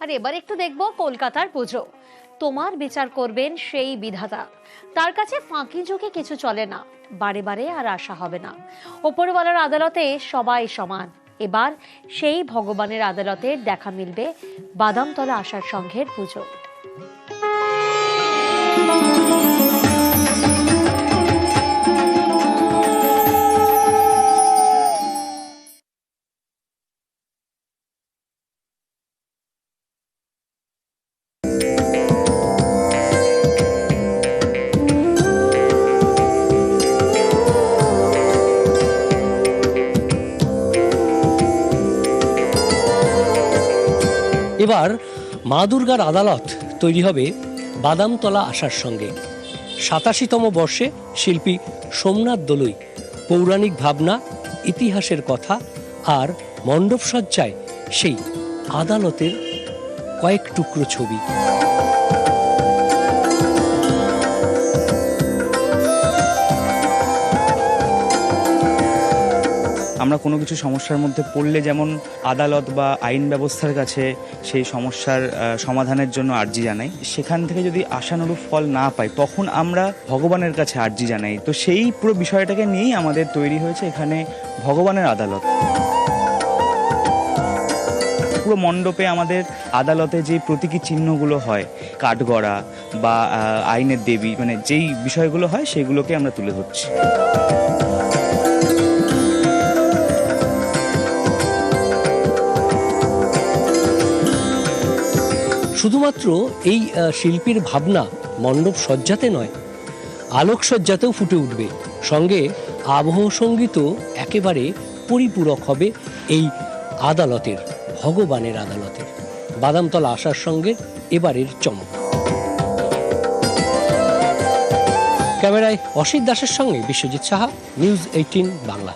আর এবার একটু দেখব কলকাতার পুজো। তোমার বিচার করবেন সেই বিধাতা। তার কাছে ফাঁকি যুগে কিছু চলে না, বারে বারে আর আশা হবে না। ওপরওয়ালার আদালতে সবাই সমান। এবার সেই ভগবানের আদালতে দেখা মিলবে বাদামতলা আশার সংঘের পুজো। এবার মা দুর্গার আদালত তৈরি হবে বাদামতলা আসার সঙ্গে। সাতাশিতম বর্ষে শিল্পী সোমনাথ দলুই পৌরাণিক ভাবনা, ইতিহাসের কথা আর মণ্ডপসজ্জায় সেই আদালতের কয়েক টুকরো ছবি। আমরা কোনো কিছু সমস্যার মধ্যে পড়লে যেমন আদালত বা আইন ব্যবস্থার কাছে সেই সমস্যার সমাধানের জন্য আর্জি জানাই। সেখান থেকে যদি আশানুরূপ ফল না পাই, তখন আমরা ভগবানের কাছে আর্জি জানাই। তো সেই পুরো বিষয়টাকে নিয়েই আমাদের তৈরি হয়েছে এখানে ভগবানের আদালত। পুরো মণ্ডপে আমাদের আদালতে যে প্রতীকী চিহ্নগুলো হয়, কাঠগড়া বা আইনের দেবী মানে যেই বিষয়গুলো হয়, সেগুলোকে আমরা তুলে ধরছি। শুধুমাত্র এই শিল্পীর ভাবনা মণ্ডপ সজ্জাতে নয় আলোকসজ্জাতেও ফুটে উঠবে। সঙ্গে আবহ সঙ্গীতও একেবারে পরিপূরক হবে এই আদালতের, ভগবানের আদালতের। বাদামতলা আসার সঙ্গে এবারের চমক। ক্যামেরায় অসিত দাসের সঙ্গে বিশ্বজিৎ সাহা, নিউজ এইটিন বাংলা